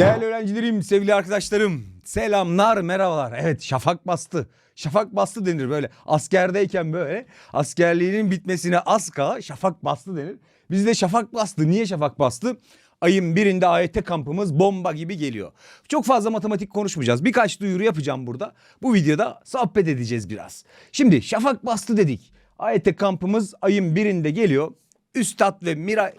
Değerli öğrencilerim, sevgili arkadaşlarım, selamlar, merhabalar. Evet, şafak bastı. Şafak bastı denir böyle. Askerdeyken böyle askerliğinin bitmesine az kala şafak bastı denir. Bizde şafak bastı. Niye şafak bastı? Ayın birinde AYT kampımız bomba gibi geliyor. Çok fazla matematik konuşmayacağız. Birkaç duyuru yapacağım burada. Bu videoda sohbet edeceğiz biraz. Şimdi şafak bastı dedik. AYT kampımız ayın birinde geliyor. Üstad ve Miray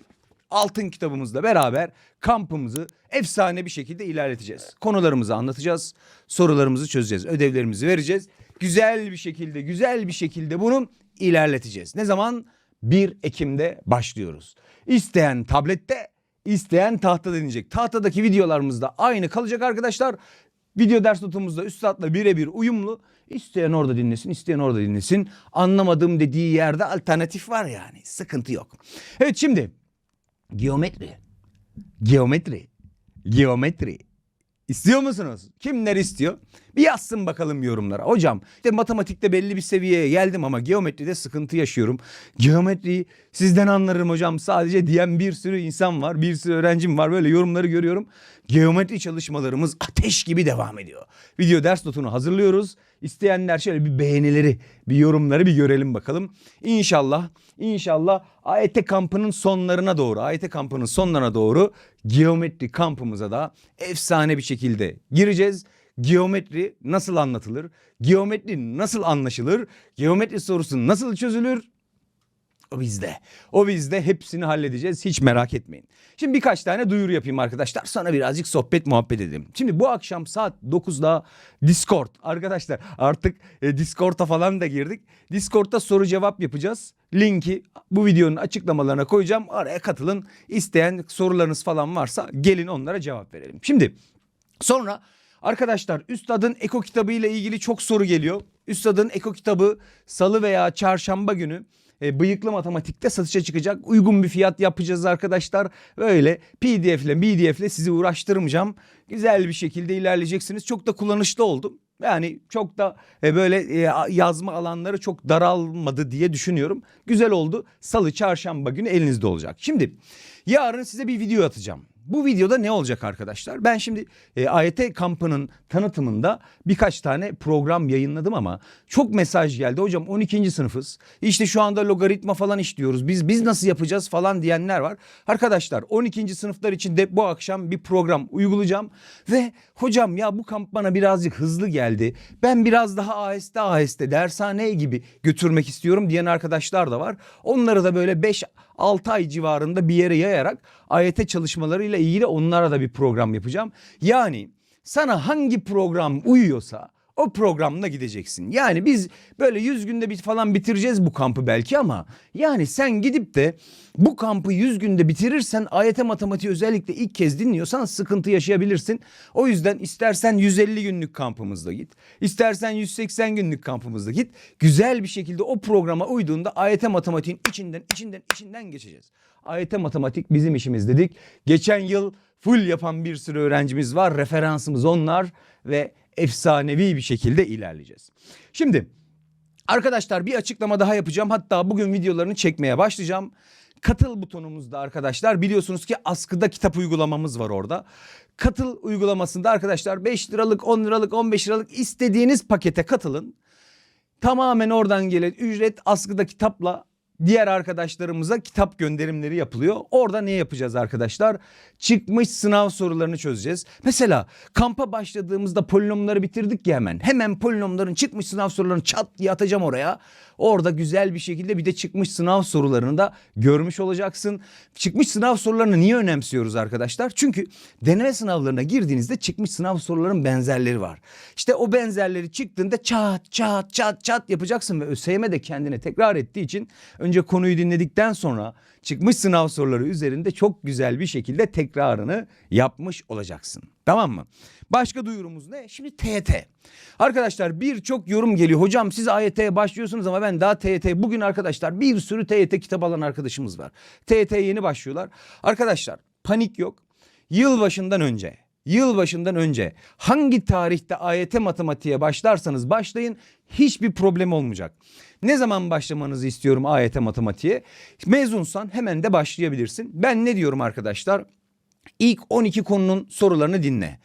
altın kitabımızla beraber kampımızı efsane bir şekilde ilerleteceğiz. Konularımızı anlatacağız, sorularımızı çözeceğiz, ödevlerimizi vereceğiz. Güzel bir şekilde, güzel bir şekilde bunu ilerleteceğiz. Ne zaman? 1 Ekim'de başlıyoruz. İsteyen tablette, isteyen tahtada dinleyecek. Tahtadaki videolarımız da aynı kalacak arkadaşlar. Video ders notumuzda üstadla birebir uyumlu. İsteyen orada dinlesin, isteyen orada dinlesin. Anlamadığım dediği yerde alternatif var yani. Sıkıntı yok. Evet şimdi Geometri. Geometri. Geometri. İstiyor musunuz? Kimler istiyor? Bir yazsın bakalım yorumlara. Hocam işte matematikte belli bir seviyeye geldim ama geometride sıkıntı yaşıyorum. Geometriyi sizden anlarım hocam sadece diyen bir sürü insan var. Bir sürü öğrencim var böyle yorumları görüyorum. Geometri çalışmalarımız ateş gibi devam ediyor. Video ders notunu hazırlıyoruz. İsteyenler şöyle bir beğenileri, bir yorumları bir görelim bakalım. İnşallah, inşallah AYT kampının sonlarına doğru, AYT kampının sonlarına doğru geometri kampımıza da efsane bir şekilde gireceğiz. Geometri nasıl anlatılır? Geometri nasıl anlaşılır? Geometri sorusu nasıl çözülür? O bizde. O bizde hepsini halledeceğiz. Hiç merak etmeyin. Şimdi birkaç tane duyuru yapayım arkadaşlar. Sonra birazcık sohbet muhabbet edelim. Şimdi bu akşam saat 9'da Discord. Arkadaşlar artık e, Discord'a falan da girdik. Discord'da soru cevap yapacağız. Linki bu videonun açıklamalarına koyacağım. Araya katılın. İsteyen sorularınız falan varsa gelin onlara cevap verelim. Şimdi sonra Arkadaşlar Üstad'ın Eko kitabı ile ilgili çok soru geliyor. Üstad'ın Eko kitabı salı veya çarşamba günü e, bıyıklı matematikte satışa çıkacak. Uygun bir fiyat yapacağız arkadaşlar. Böyle pdf ile pdf ile sizi uğraştırmayacağım. Güzel bir şekilde ilerleyeceksiniz. Çok da kullanışlı oldum. Yani çok da e, böyle e, yazma alanları çok daralmadı diye düşünüyorum. Güzel oldu. Salı, çarşamba günü elinizde olacak. Şimdi yarın size bir video atacağım. Bu videoda ne olacak arkadaşlar? Ben şimdi e, AYT kampının tanıtımında birkaç tane program yayınladım ama çok mesaj geldi. Hocam 12. sınıfız. İşte şu anda logaritma falan işliyoruz. Biz biz nasıl yapacağız falan diyenler var. Arkadaşlar 12. sınıflar için de bu akşam bir program uygulayacağım ve hocam ya bu kamp bana birazcık hızlı geldi. Ben biraz daha aheste aheste dershane gibi götürmek istiyorum diyen arkadaşlar da var. Onları da böyle 5 6 ay civarında bir yere yayarak AYT çalışmalarıyla ilgili onlara da bir program yapacağım. Yani sana hangi program uyuyorsa o programla gideceksin. Yani biz böyle 100 günde bir falan bitireceğiz bu kampı belki ama yani sen gidip de bu kampı 100 günde bitirirsen AYT matematiği özellikle ilk kez dinliyorsan sıkıntı yaşayabilirsin. O yüzden istersen 150 günlük kampımızda git. istersen 180 günlük kampımızda git. Güzel bir şekilde o programa uyduğunda AYT matematiğin içinden içinden içinden geçeceğiz. AYT matematik bizim işimiz dedik. Geçen yıl full yapan bir sürü öğrencimiz var. Referansımız onlar ve efsanevi bir şekilde ilerleyeceğiz. Şimdi arkadaşlar bir açıklama daha yapacağım. Hatta bugün videolarını çekmeye başlayacağım. Katıl butonumuzda arkadaşlar biliyorsunuz ki askıda kitap uygulamamız var orada. Katıl uygulamasında arkadaşlar 5 liralık, 10 liralık, 15 liralık istediğiniz pakete katılın. Tamamen oradan gelen ücret askıda kitapla diğer arkadaşlarımıza kitap gönderimleri yapılıyor. Orada ne yapacağız arkadaşlar? Çıkmış sınav sorularını çözeceğiz. Mesela kampa başladığımızda polinomları bitirdik ya hemen. Hemen polinomların çıkmış sınav sorularını çat diye atacağım oraya. Orada güzel bir şekilde bir de çıkmış sınav sorularını da görmüş olacaksın. Çıkmış sınav sorularını niye önemsiyoruz arkadaşlar? Çünkü deneme sınavlarına girdiğinizde çıkmış sınav soruların benzerleri var. İşte o benzerleri çıktığında çat çat çat çat yapacaksın ve ÖSYM de kendine tekrar ettiği için önce konuyu dinledikten sonra çıkmış sınav soruları üzerinde çok güzel bir şekilde tekrarını yapmış olacaksın. Tamam mı? Başka duyurumuz ne? Şimdi TYT. Arkadaşlar birçok yorum geliyor. Hocam siz AYT'ye başlıyorsunuz ama ben daha TYT. Bugün arkadaşlar bir sürü TYT kitap alan arkadaşımız var. TYT'ye yeni başlıyorlar. Arkadaşlar panik yok. Yılbaşından önce Yılbaşından önce hangi tarihte AYT matematiğe başlarsanız başlayın hiçbir problem olmayacak. Ne zaman başlamanızı istiyorum AYT matematiğe? Mezunsan hemen de başlayabilirsin. Ben ne diyorum arkadaşlar? İlk 12 konunun sorularını dinle.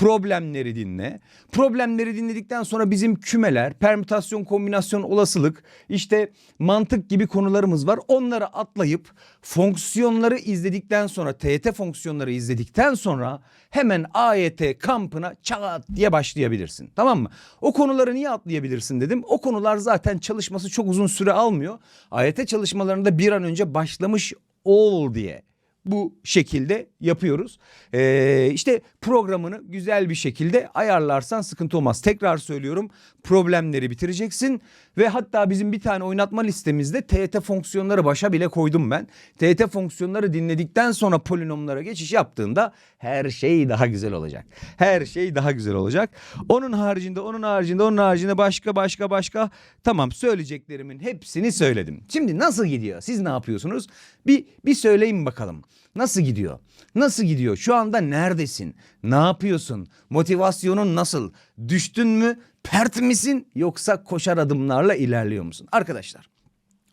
Problemleri dinle. Problemleri dinledikten sonra bizim kümeler, permütasyon, kombinasyon, olasılık, işte mantık gibi konularımız var. Onları atlayıp fonksiyonları izledikten sonra, TYT fonksiyonları izledikten sonra hemen AYT kampına çat diye başlayabilirsin. Tamam mı? O konuları niye atlayabilirsin dedim. O konular zaten çalışması çok uzun süre almıyor. AYT çalışmalarında bir an önce başlamış ol diye bu şekilde yapıyoruz. Ee, işte programını güzel bir şekilde ayarlarsan sıkıntı olmaz. Tekrar söylüyorum problemleri bitireceksin ve hatta bizim bir tane oynatma listemizde TET fonksiyonları başa bile koydum ben. TET fonksiyonları dinledikten sonra polinomlara geçiş yaptığında her şey daha güzel olacak. Her şey daha güzel olacak. Onun haricinde, onun haricinde, onun haricinde başka başka başka tamam söyleyeceklerimin hepsini söyledim. Şimdi nasıl gidiyor? Siz ne yapıyorsunuz? Bir bir söyleyin bakalım. Nasıl gidiyor? Nasıl gidiyor? Şu anda neredesin? Ne yapıyorsun? Motivasyonun nasıl? Düştün mü? Pert misin? Yoksa koşar adımlarla ilerliyor musun? Arkadaşlar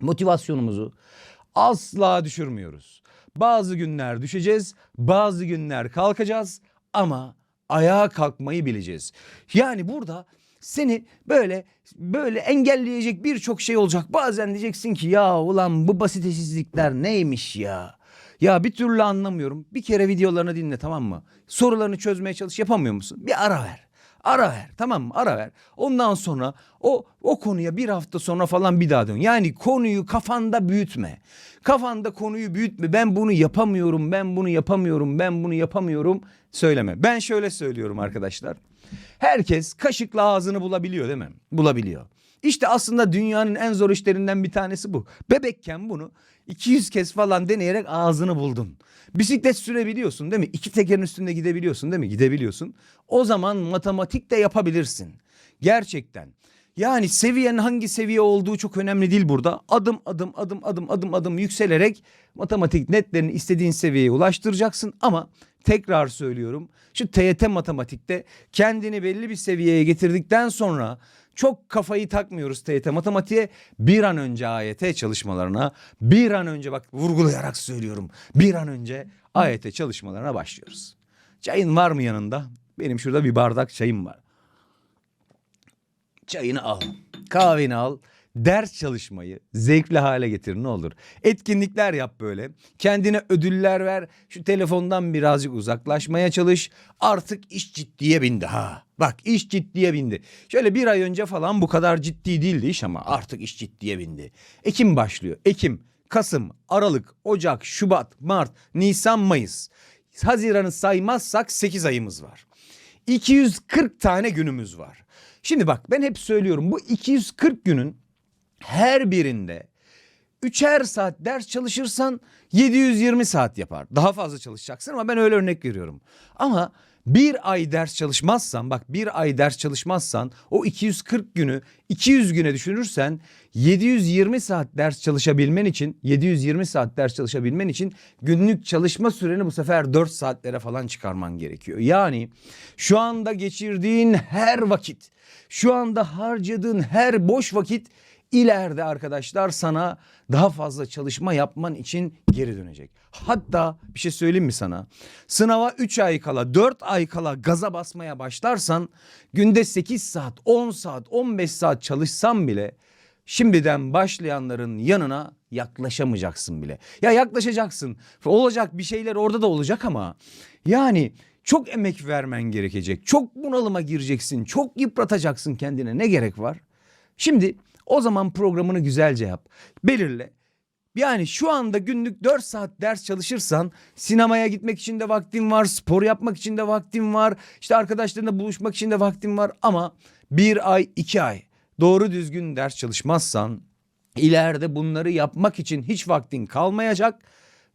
motivasyonumuzu asla düşürmüyoruz. Bazı günler düşeceğiz, bazı günler kalkacağız ama ayağa kalkmayı bileceğiz. Yani burada seni böyle böyle engelleyecek birçok şey olacak. Bazen diyeceksin ki ya ulan bu basitesizlikler neymiş ya? Ya bir türlü anlamıyorum. Bir kere videolarını dinle tamam mı? Sorularını çözmeye çalış yapamıyor musun? Bir ara ver. Ara ver tamam mı ara ver. Ondan sonra o o konuya bir hafta sonra falan bir daha dön. Yani konuyu kafanda büyütme. Kafanda konuyu büyütme. Ben bunu yapamıyorum, ben bunu yapamıyorum, ben bunu yapamıyorum söyleme. Ben şöyle söylüyorum arkadaşlar. Herkes kaşıkla ağzını bulabiliyor değil mi? Bulabiliyor. İşte aslında dünyanın en zor işlerinden bir tanesi bu. Bebekken bunu 200 kez falan deneyerek ağzını buldun. Bisiklet sürebiliyorsun değil mi? İki tekerin üstünde gidebiliyorsun değil mi? Gidebiliyorsun. O zaman matematik de yapabilirsin. Gerçekten. Yani seviyenin hangi seviye olduğu çok önemli değil burada. Adım adım adım adım adım adım yükselerek matematik netlerini istediğin seviyeye ulaştıracaksın ama tekrar söylüyorum şu TYT matematikte kendini belli bir seviyeye getirdikten sonra çok kafayı takmıyoruz TYT matematiğe. Bir an önce AYT çalışmalarına, bir an önce bak vurgulayarak söylüyorum. Bir an önce AYT çalışmalarına başlıyoruz. Çayın var mı yanında? Benim şurada bir bardak çayım var. Çayını al, kahveni al. Ders çalışmayı zevkli hale getir ne olur. Etkinlikler yap böyle. Kendine ödüller ver. Şu telefondan birazcık uzaklaşmaya çalış. Artık iş ciddiye bindi ha. Bak iş ciddiye bindi. Şöyle bir ay önce falan bu kadar ciddi değildi iş ama artık iş ciddiye bindi. Ekim başlıyor. Ekim, Kasım, Aralık, Ocak, Şubat, Mart, Nisan, Mayıs. Haziran'ı saymazsak 8 ayımız var. 240 tane günümüz var. Şimdi bak ben hep söylüyorum bu 240 günün her birinde üçer saat ders çalışırsan 720 saat yapar. Daha fazla çalışacaksın ama ben öyle örnek veriyorum. Ama bir ay ders çalışmazsan bak bir ay ders çalışmazsan o 240 günü 200 güne düşünürsen 720 saat ders çalışabilmen için 720 saat ders çalışabilmen için günlük çalışma süreni bu sefer 4 saatlere falan çıkarman gerekiyor. Yani şu anda geçirdiğin her vakit şu anda harcadığın her boş vakit ileride arkadaşlar sana daha fazla çalışma yapman için geri dönecek. Hatta bir şey söyleyeyim mi sana? Sınava 3 ay kala 4 ay kala gaza basmaya başlarsan günde 8 saat 10 saat 15 saat çalışsan bile şimdiden başlayanların yanına yaklaşamayacaksın bile. Ya yaklaşacaksın. Olacak bir şeyler orada da olacak ama yani çok emek vermen gerekecek. Çok bunalıma gireceksin. Çok yıpratacaksın kendine. Ne gerek var? Şimdi o zaman programını güzelce yap. Belirle. Yani şu anda günlük 4 saat ders çalışırsan sinemaya gitmek için de vaktin var, spor yapmak için de vaktin var, işte arkadaşlarınla buluşmak için de vaktin var ama bir ay iki ay doğru düzgün ders çalışmazsan ileride bunları yapmak için hiç vaktin kalmayacak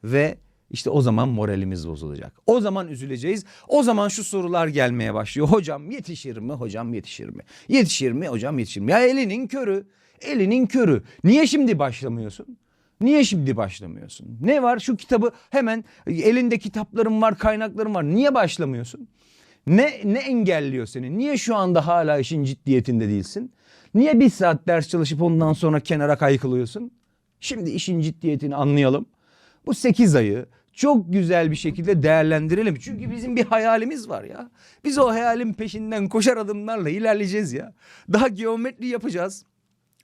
ve işte o zaman moralimiz bozulacak. O zaman üzüleceğiz. O zaman şu sorular gelmeye başlıyor. Hocam yetişir mi? Hocam yetişir mi? Yetişir mi? Hocam yetişir mi? Ya elinin körü. Elinin körü. Niye şimdi başlamıyorsun? Niye şimdi başlamıyorsun? Ne var? Şu kitabı hemen elinde kitaplarım var, kaynaklarım var. Niye başlamıyorsun? Ne ne engelliyor seni? Niye şu anda hala işin ciddiyetinde değilsin? Niye bir saat ders çalışıp ondan sonra kenara kaykılıyorsun? Şimdi işin ciddiyetini anlayalım. Bu 8 ayı çok güzel bir şekilde değerlendirelim. Çünkü bizim bir hayalimiz var ya. Biz o hayalin peşinden koşar adımlarla ilerleyeceğiz ya. Daha geometri yapacağız.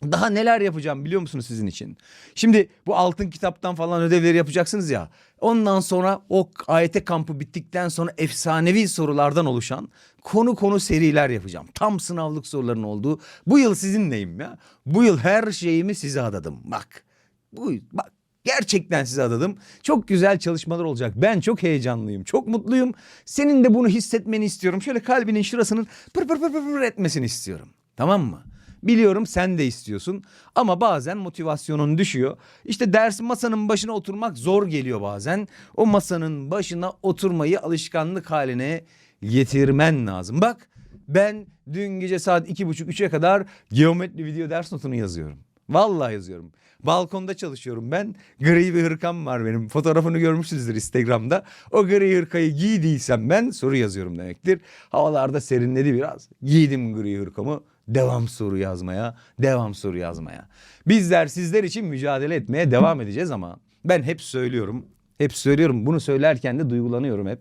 Daha neler yapacağım biliyor musunuz sizin için? Şimdi bu altın kitaptan falan ödevleri yapacaksınız ya. Ondan sonra o AYT kampı bittikten sonra efsanevi sorulardan oluşan konu konu seriler yapacağım. Tam sınavlık soruların olduğu. Bu yıl sizinleyim ya. Bu yıl her şeyimi size adadım. Bak. Bu bak Gerçekten size adadım. Çok güzel çalışmalar olacak. Ben çok heyecanlıyım. Çok mutluyum. Senin de bunu hissetmeni istiyorum. Şöyle kalbinin şurasının pır pır pır pır pır etmesini istiyorum. Tamam mı? Biliyorum sen de istiyorsun ama bazen motivasyonun düşüyor. İşte ders masanın başına oturmak zor geliyor bazen. O masanın başına oturmayı alışkanlık haline getirmen lazım. Bak ben dün gece saat iki buçuk üçe kadar geometri video ders notunu yazıyorum. Vallahi yazıyorum. Balkonda çalışıyorum ben. Gri bir hırkam var benim. Fotoğrafını görmüşsünüzdür Instagram'da. O gri hırkayı giydiysem ben soru yazıyorum demektir. Havalarda serinledi biraz. Giydim gri hırkamı. Devam soru yazmaya, devam soru yazmaya. Bizler sizler için mücadele etmeye devam edeceğiz ama ben hep söylüyorum. Hep söylüyorum. Bunu söylerken de duygulanıyorum hep.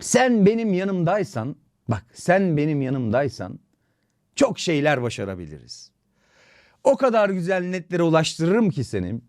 Sen benim yanımdaysan, bak sen benim yanımdaysan çok şeyler başarabiliriz. O kadar güzel netlere ulaştırırım ki seni.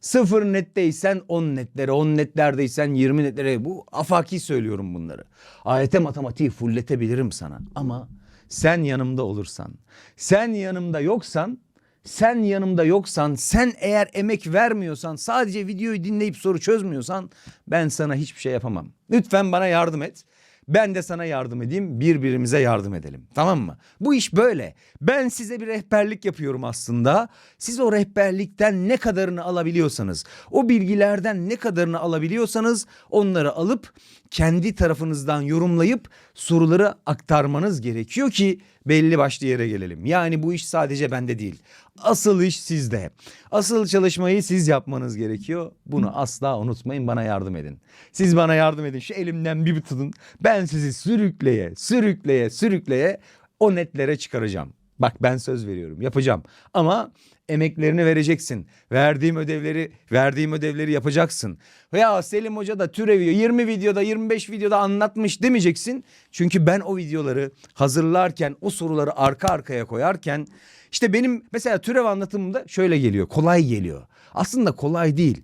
Sıfır netteysen 10 netlere, 10 netlerdeysen 20 netlere. Bu afaki söylüyorum bunları. Ayete matematiği fulletebilirim sana. Ama sen yanımda olursan, sen yanımda yoksan, sen yanımda yoksan, sen eğer emek vermiyorsan, sadece videoyu dinleyip soru çözmüyorsan ben sana hiçbir şey yapamam. Lütfen bana yardım et. Ben de sana yardım edeyim, birbirimize yardım edelim. Tamam mı? Bu iş böyle. Ben size bir rehberlik yapıyorum aslında. Siz o rehberlikten ne kadarını alabiliyorsanız, o bilgilerden ne kadarını alabiliyorsanız onları alıp kendi tarafınızdan yorumlayıp soruları aktarmanız gerekiyor ki belli başlı yere gelelim. Yani bu iş sadece bende değil. Asıl iş sizde. Asıl çalışmayı siz yapmanız gerekiyor. Bunu asla unutmayın bana yardım edin. Siz bana yardım edin. Şu elimden bir tutun. Ben sizi sürükleye, sürükleye, sürükleye o netlere çıkaracağım. Bak ben söz veriyorum yapacağım. Ama emeklerini vereceksin. Verdiğim ödevleri, verdiğim ödevleri yapacaksın. Ya Selim Hoca da türevi 20 videoda 25 videoda anlatmış demeyeceksin. Çünkü ben o videoları hazırlarken o soruları arka arkaya koyarken işte benim mesela türev anlatımımda şöyle geliyor. Kolay geliyor. Aslında kolay değil.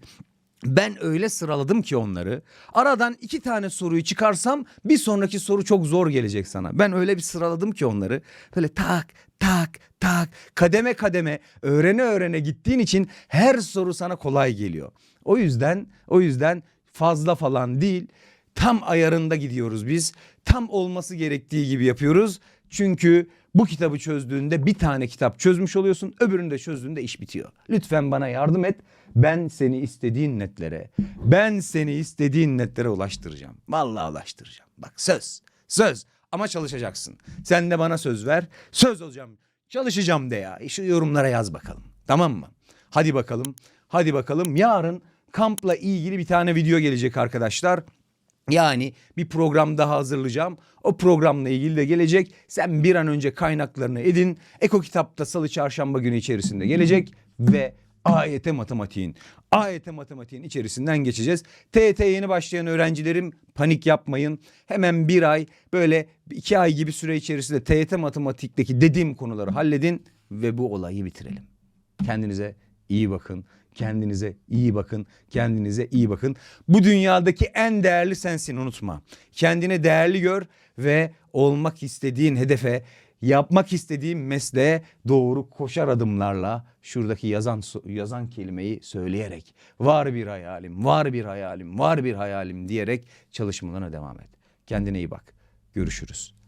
Ben öyle sıraladım ki onları. Aradan iki tane soruyu çıkarsam bir sonraki soru çok zor gelecek sana. Ben öyle bir sıraladım ki onları. Böyle tak tak tak kademe kademe öğrene öğrene gittiğin için her soru sana kolay geliyor. O yüzden o yüzden fazla falan değil. Tam ayarında gidiyoruz biz. Tam olması gerektiği gibi yapıyoruz. Çünkü bu kitabı çözdüğünde bir tane kitap çözmüş oluyorsun. Öbürünü de çözdüğünde iş bitiyor. Lütfen bana yardım et. Ben seni istediğin netlere, ben seni istediğin netlere ulaştıracağım. Vallahi ulaştıracağım. Bak söz, söz ama çalışacaksın. Sen de bana söz ver. Söz olacağım. Çalışacağım de ya. Şu yorumlara yaz bakalım. Tamam mı? Hadi bakalım. Hadi bakalım. Yarın kampla ilgili bir tane video gelecek arkadaşlar. Yani bir program daha hazırlayacağım. O programla ilgili de gelecek. Sen bir an önce kaynaklarını edin. Eko kitapta salı çarşamba günü içerisinde gelecek ve AYT matematiğin, AYT matematiğin içerisinden geçeceğiz. TET yeni başlayan öğrencilerim panik yapmayın. Hemen bir ay böyle iki ay gibi süre içerisinde TET matematikteki dediğim konuları halledin ve bu olayı bitirelim. Kendinize iyi bakın. Kendinize iyi bakın. Kendinize iyi bakın. Bu dünyadaki en değerli sensin unutma. Kendine değerli gör ve olmak istediğin hedefe, yapmak istediğin mesleğe doğru koşar adımlarla şuradaki yazan yazan kelimeyi söyleyerek var bir hayalim, var bir hayalim, var bir hayalim diyerek çalışmalarına devam et. Kendine iyi bak. Görüşürüz.